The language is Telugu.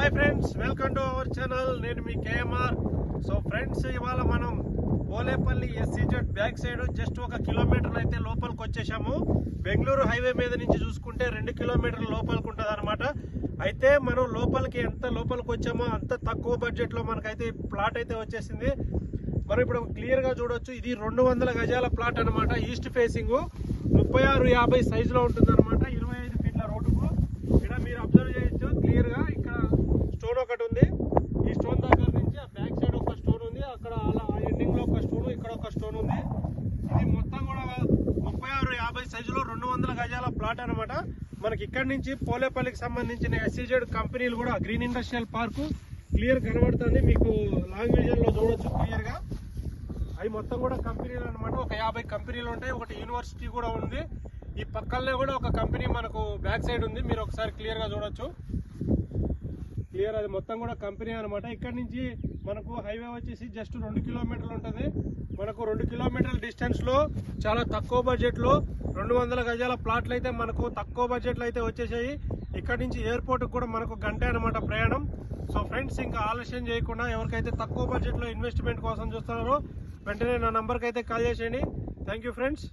Hi friends welcome to our channel నేను మీ కేఎంఆర్ సో ఫ్రెండ్స్ ఇవాళ మనం Polepalli SEZ back side just ఒక కిలోమీటర్ అయితే లోపలికి వచ్చేసాము. బెంగళూరు హైవే మీద నుంచి చూసుకుంటే రెండు కిలోమీటర్ల లోపలికి ఉంటుంది అనమాట అయితే మనం లోపలికి ఎంత లోపలికి వచ్చామో అంత తక్కువ బడ్జెట్లో మనకైతే ప్లాట్ అయితే వచ్చేసింది. మనం ఇప్పుడు క్లియర్గా చూడొచ్చు ఇది రెండు వందల గజాల ప్లాట్ అనమాట ఈస్ట్ ఫేసింగ్ ముప్పై ఆరు యాభై సైజులో ఉంటుంది అనమాట ఇరవై ఐదు ఫీట్ల రోడ్డుకు ఇక్కడ మీరు అబ్జర్వ్ చేయొచ్చు క్లియర్గా ఇక్కడ స్టోన్ ఒకటి ఉంది ఈ స్టోన్ దగ్గర నుంచి ఆ బ్యాక్ సైడ్ ఒక స్టోన్ ఉంది అక్కడ అలా ఆ ఎండింగ్లో ఒక స్టోన్ ఇక్కడ ఒక స్టోన్ ఉంది. ఇది మొత్తం కూడా ముప్పై ఆరు యాభై సైజులో రెండు వందల గజాల ప్లాట్ అనమాట మనకి ఇక్కడ నుంచి పోలేపల్లికి సంబంధించిన ఎస్సీజెడ్ కంపెనీలు కూడా గ్రీన్ ఇండస్ట్రియల్ పార్క్ క్లియర్ కనబడుతుంది. మీకు లాంగ్ విజన్లో చూడొచ్చు అవి మొత్తం కూడా కంపెనీలు అనమాట ఒక యాభై కంపెనీలు ఉంటాయి. ఒకటి యూనివర్సిటీ కూడా ఉంది. ఈ పక్కనే కూడా ఒక కంపెనీ మనకు బ్యాక్ సైడ్ ఉంది. మీరు ఒకసారి క్లియర్గా చూడవచ్చు చూడొచ్చు. క్లియర్ అది మొత్తం కూడా కంపెనీ అనమాట ఇక్కడ నుంచి మనకు హైవే వచ్చేసి జస్ట్ రెండు కిలోమీటర్లు ఉంటుంది. మనకు రెండు కిలోమీటర్ల డిస్టెన్స్లో చాలా తక్కువ బడ్జెట్లో రెండు వందల గజాల ప్లాట్లు అయితే మనకు తక్కువ బడ్జెట్లో అయితే వచ్చేసాయి. ఇక్కడ నుంచి ఎయిర్పోర్ట్కి కూడా మనకు గంటే అనమాట ప్రయాణం. సో ఫ్రెండ్స్ ఇంకా ఆలస్యం చేయకుండా ఎవరికైతే తక్కువ బడ్జెట్లో ఇన్వెస్ట్మెంట్ కోసం చూస్తున్నారో వెంటనే నా నంబర్కి అయితే కాల్ చేసేయండి. Thank you friends